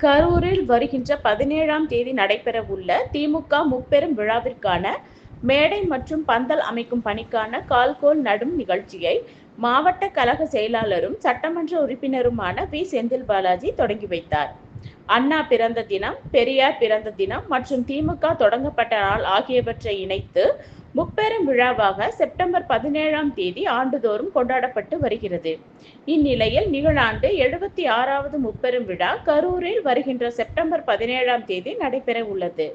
கரூரில் வருகின்ற பதினேழாம் தேதி நடைபெறவுள்ள திமுக முப்பெரும் விழாவிற்கான மேடை மற்றும் பந்தல் அமைக்கும் பணிக்கான கால்கோல் நடும் நிகழ்ச்சியை மாவட்ட கழக செயலாளரும் சட்டமன்ற உறுப்பினருமான வி. செந்தில் பாலாஜி தொடங்கி வைத்தார். அண்ணா பிறந்த தினம் பெரியார் பிறந்த தினம் மற்றும் திமுக தொடங்கப்பட்ட நாள் ஆகியவற்றை இணைத்து முப்பெரும் விழாவாக செப்டம்பர் பதினேழாம் தேதி ஆண்டுதோறும் கொண்டாடப்பட்டு வருகிறது. இந்நிலையில் நிகழாண்டு எழுபத்தி ஆறாவது முப்பெரும் விழா கரூரில் வருகின்ற செப்டம்பர் பதினேழாம் தேதி நடைபெற உள்ளது.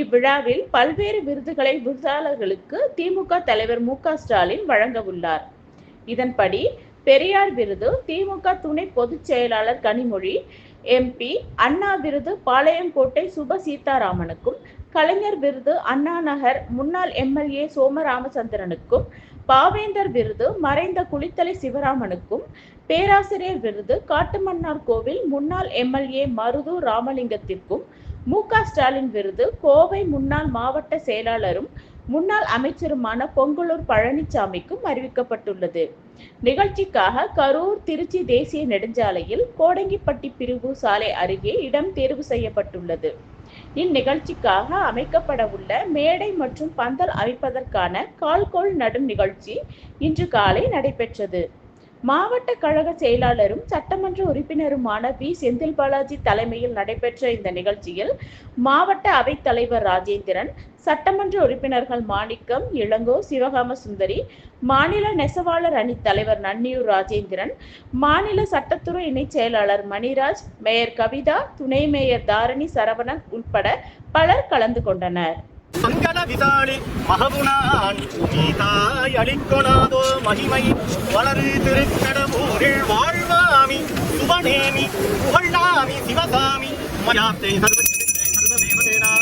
இவ்விழாவில் பல்வேறு விருதுகளை விருதாளர்களுக்கு திமுக தலைவர் மு க ஸ்டாலின் வழங்க உள்ளார். இதன்படி பெரியார் விருது திமுக துணை பொதுச் செயலாளர் கனிமொழி எம்பி அண்ணா விருது பாளையங்கோட்டை சுப சீதாராமனுக்கும் கலைஞர் விருது அண்ணா நகர் முன்னாள் எம்எல்ஏ சோமராமச்சந்திரனுக்கும் பாவேந்தர் விருது மறைந்த குளித்தலை சிவராமனுக்கும் பேராசிரியர் விருது காட்டுமன்னார் கோவில் முன்னாள் எம்எல்ஏ மருது ராமலிங்கத்திற்கும் மு க ஸ்டாலின் விருது கோவை முன்னாள் மாவட்ட செயலாளரும் முன்னாள் அமைச்சருமான பொங்கலூர் பழனிசாமிக்கும் அறிவிக்கப்பட்டுள்ளது. நிகழ்ச்சிக்காக கரூர் திருச்சி தேசிய நெடுஞ்சாலையில் கோடங்கிப்பட்டி பிரிவு சாலை அருகே இடம் தேர்வு செய்யப்பட்டுள்ளது. இந்நிகழ்ச்சிக்காக அமைக்கப்பட உள்ள மேடை மற்றும் பந்தல் அமைப்பதற்கான கால்கோள் நடும் நிகழ்ச்சி இன்று காலை நடைபெற்றது. மாவட்ட கழக செயலாளரும் சட்டமன்ற உறுப்பினருமான பி. செந்தில் பாலாஜி தலைமையில் நடைபெற்ற இந்த நிகழ்ச்சியில் மாவட்ட அவைத்தலைவர் ராஜேந்திரன் சட்டமன்ற உறுப்பினர்கள் மாணிக்கம் இளங்கோ சிவகாம சுந்தரி மாநில நெசவாளர் அணி தலைவர் நன்னியூர் ராஜேந்திரன் மாநில சட்டத்துறை இணைச் செயலாளர் மணிராஜ் மேயர் கவிதா துணை மேயர் தாரணி சரவணன் உட்பட பலர் கலந்து கொண்டனர். சங்கட விசாலி மகபுனான். கீதாய் அளிக்கொணாதோ மகிமை. வளரு திருக்கடமூரில் வாழ்வாமி. சுபநேமி புகழ்நாமி சிவகாமி. மயாத்தை சர்வ சர்வதேவதேனா